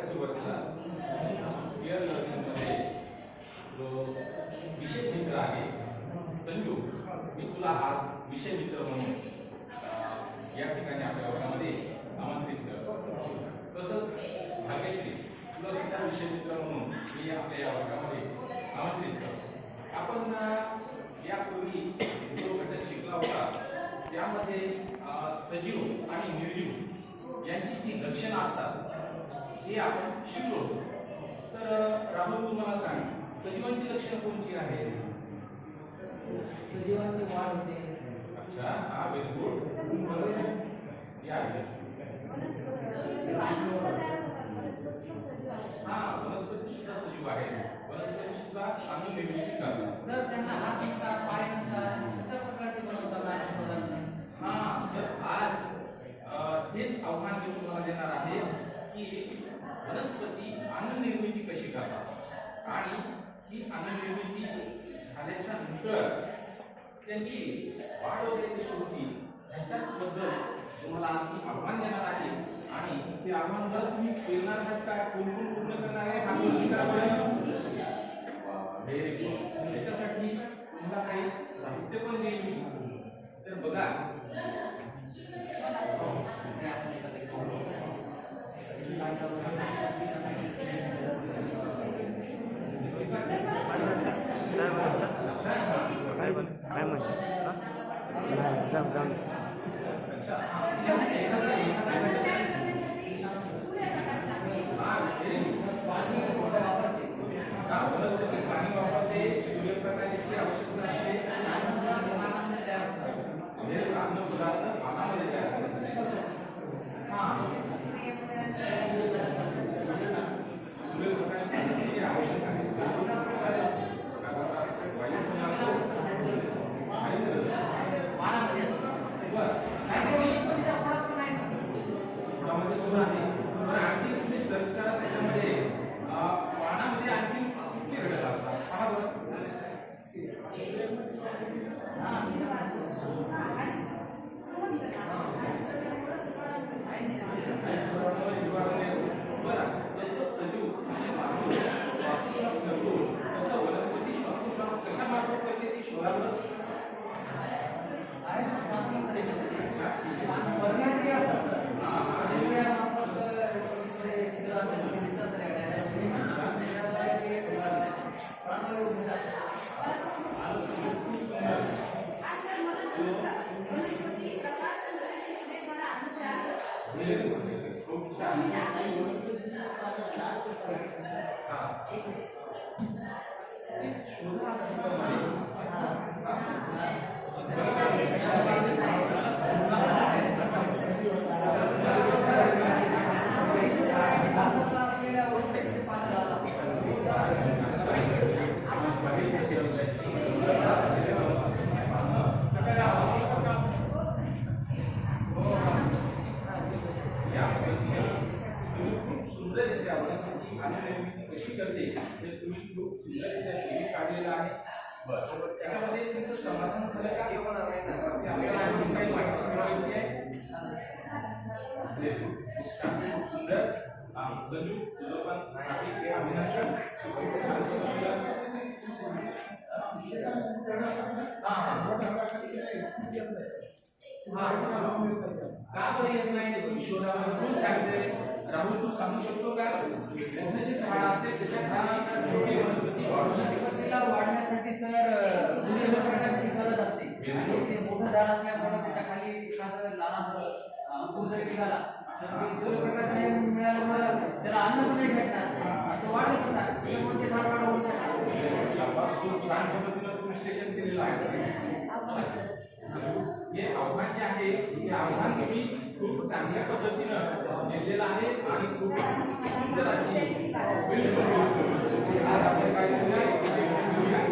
सगळ्यात सुरुवातीला पिअर लर्निंगमध्ये जो विषय मित्र आहे संजू मी तुला आज विषय मित्र म्हणून या ठिकाणी आपल्या वर्गामध्ये आमंत्रित करतो. तसंच भाग्यश्री तुला सुद्धा विषय मित्र म्हणून मी आपल्या या वर्गामध्ये आमंत्रित करतो. आपण यापूर्वी जो घटक शिकला होता त्यामध्ये सजीव आणि निर्जीव यांची जी लक्षणं असतात हे आपण शिकलो. तर राहुल तू मला सांग सजीवांची लक्षणं कोणती आहेत? सजीवांची वाढ होते. अच्छा हा व्हेरी गुड या. हा वनस्पती सुद्धा सजीव आहे वनस्पती सुद्धा अन्न निर्मिती करतात सर त्यांना हात नसतात पाय नसतात कशा प्रकारचे बनवतात आणि पदार्थ. हा तर आज हेच आव्हान मी तुम्हाला देणार आहे की वनस्पती अन्ननिर्मिती कशी करतात? आणि ही अन्ननिर्मिती झाल्याच्यानंतर त्यांची वाढ वगैरे कशी होती ह्याच्याच बद्दल तुम्हाला आम्ही आव्हान देणार आहे. आणि ते आव्हान जर तुम्ही पेरणार आहात का? कोण कोण पूर्ण करणार आहे? हा करा त्याच्यासाठी तुम्हाला काही साहित्य पण देईल. 像不 करते. हे तुम्ही जो सुंदररित्या शोधून आहे. त्याच्यामध्ये तुमचं समाधान झालं का? होणार नाही. ना आपल्याला आणखी काही माहिती मिळवायची आहे. खूप सुंदर. हा, संजू अभिनंदन. राहुल तू सांगू शकतो का? मोठे जे झाड असते त्याच्याखाली छोटी वनस्पती वाढू शकते. वनस्पतीला वाढण्यासाठी सर अ, सूर्यप्रकाशाची गरज असते. आणि ते मोठं झाड असल्यामुळे त्याच्याखाली एखादं लहान अंकुर जरी निघाला तर सूर्यप्रकाश नाही मिळाल्यामुळे त्याला अन्न पण नाही भेटणार. तो वाढेल कसा त्यामुळे ते झाड वाढ होऊ शकणार. शाबास खूप छान पद्धतीनं तुम्ही विश्लेषण केलेलं आहे. हे आव्हान जे आहे हे आव्हान तुम्ही खूप चांगल्या पद्धतीनं घेतलेलं आहे आणि खूप सुंदर अशी build आज आपण काय करूया घेऊया